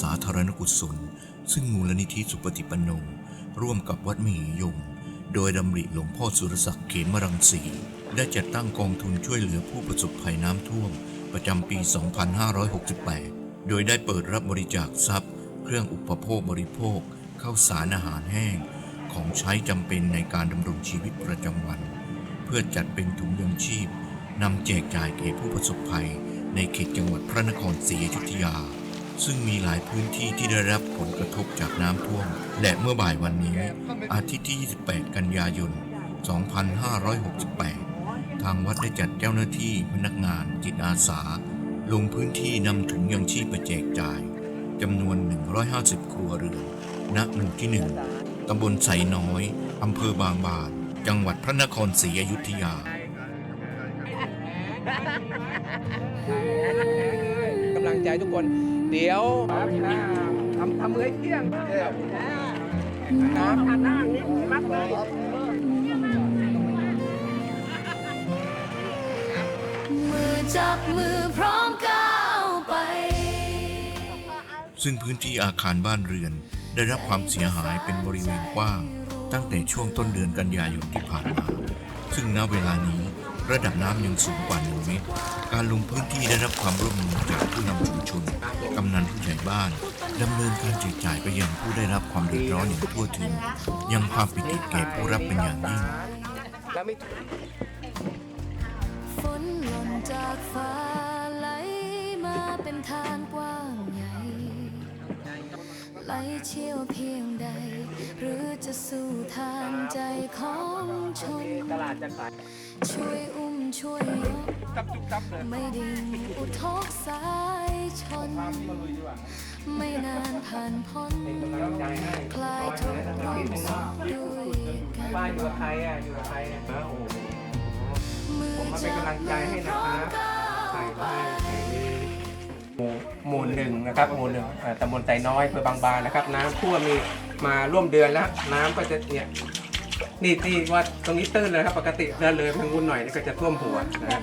สาธารณกุศล ซึ่งมูลนิธิสุปฏิปันโน ร่วมกับวัดมหิยม โดยดำริหลวงพ่อสุรศักดิ์เขมรังสี ได้จัดตั้งกองทุนช่วยเหลือผู้ประสบภัยน้ำท่วม ประจำปี 2568 โดยได้เปิดรับบริจาคทรัพย์ เครื่องอุปโภคบริโภคข้าวสารอาหารแห้ง ของใช้จำเป็นในการดำรงชีวิตประจำวัน เพื่อจัดเป็นถุงยังชีพนำแจกจ่ายแก่ผู้ประสบภัย ในเขตจังหวัดพระนครศรีอยุธยา ซึ่งมีหลายพื้นที่ที่ได้รับผลกระทบจากน้ำท่วม และเมื่อบ่ายวันนี้ อาทิตย์ที่ 28 กันยายน 2568 ทางวัดได้จัดเจ้าหน้าที่พนักงานจิตอาสา ลงพื้นที่นำถุงยังชีพไปแจกจ่ายจำนวน 150 ครัวเรือนณหมู่ที่ 1ตำบลไสน้อยอำเภอบางบาน จังหวัดพระนครศรีอยุธยา ใจทุกคน เดี๋ยวทำทำมือให้เที่ยงน้ำทานนั่งนี่มักเลยมือจับมือพร้อมก้าวไป ซึ่งพื้นที่อาคารบ้านเรือนได้รับความเสียหายเป็นบริเวณกว้าง ตั้งแต่ช่วงต้นเดือนกันยายนที่ผ่านมา ซึ่งณเวลานี้ ระดับน้ำยังสูงกว่าหนึ่งเมตร การลงพื้นที่ได้รับความร่วมมือจากผู้นำชุมชน กำนันผู้ใหญ่บ้านดำเนินการแจกจ่ายไปยังผู้ได้รับความเดือดร้อนอย่างทั่วถึง ยังความปิติแก่ผู้รับเป็นอย่างยิ่งฝนหล่นจากฟ้าไหลมาเป็นทางกว้างใหญ่ไหลเชี่ยวเพียงใด หรือจะสู่ทางใจของชนตลาดจะขาย ช่วยอุ้มช่วยยกตับจุกตับเลยไม่ไดิ่งอุทกสายชนมาลุยดีกว่าไม่นานผ่านพ้นเป็นกำลังใจให้คลายทุกข์ร่วมสุขด้วยกันบ้านอยู่กับใครอะอยู่กับใครอะโอ้โหมือผมมาเป็นจับกำลังใจให้พนะร้อครับก้าวใครไปก็ให้หมู่หมู่หนึ่งนะครับหมู่หนึ่งเอ่อตำบลไซน้อยอำเภอบางบานนะครับ น้ำท่วมมีมาร่วมเดือนแล้ว น้ำก็จะเนี่ย นี่ที่ว่าตรงนี้ตื้นเลยครับปกติเดินเลยเพียงวุ่นหน่อยนี่ก็จะท่วมหัวนะครับ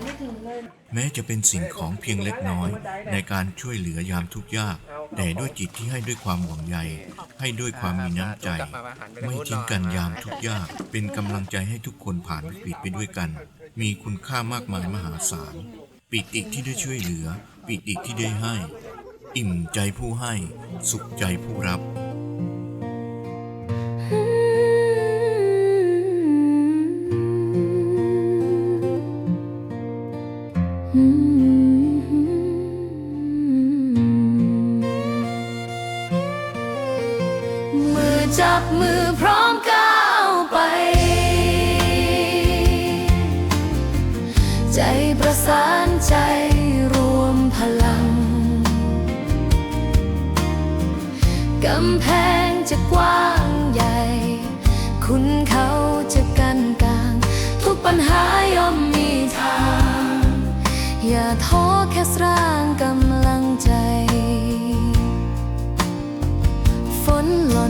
แม้จะเป็นสิ่งของเพียงเล็กน้อย ในการช่วยเหลือยามทุกข์ยาก แต่ด้วยจิตที่ให้ด้วยความห่วงใย ให้ด้วยความมีน้ำใจ ไม่ทิ้งกันยามทุกข์ยาก เป็นกำลังใจให้ทุกคนผ่านวิกฤตไปด้วยกัน มีคุณค่ามากมายมหาศาลปิติที่ได้ช่วยเหลือ ปิติที่ได้ให้ อิ่มใจผู้ให้ สุขใจผู้รับ จับมือพร้อมก้าวไป ใจประสานใจรวมพลัง กำแพงจะกว้างใหญ่ คุณเขาจะกันกลาง ทุกปัญหาย่อมมีทาง อย่าท้อแค่สร้าง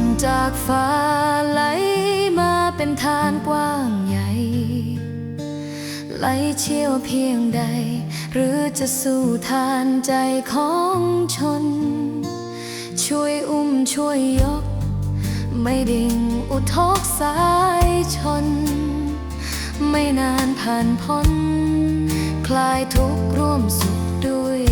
นจากฟ้าไหลมาเป็นทางกว้างใหญ่ ไหลเชี่ยวเพียงใด หรือจะสู่ทานใจของชน ช่วยอุ้มช่วยยก ไม่ดิ่งอุทกสายชน ไม่นานผ่านพ้น คลายทุกข์ร่วมสุขด้วย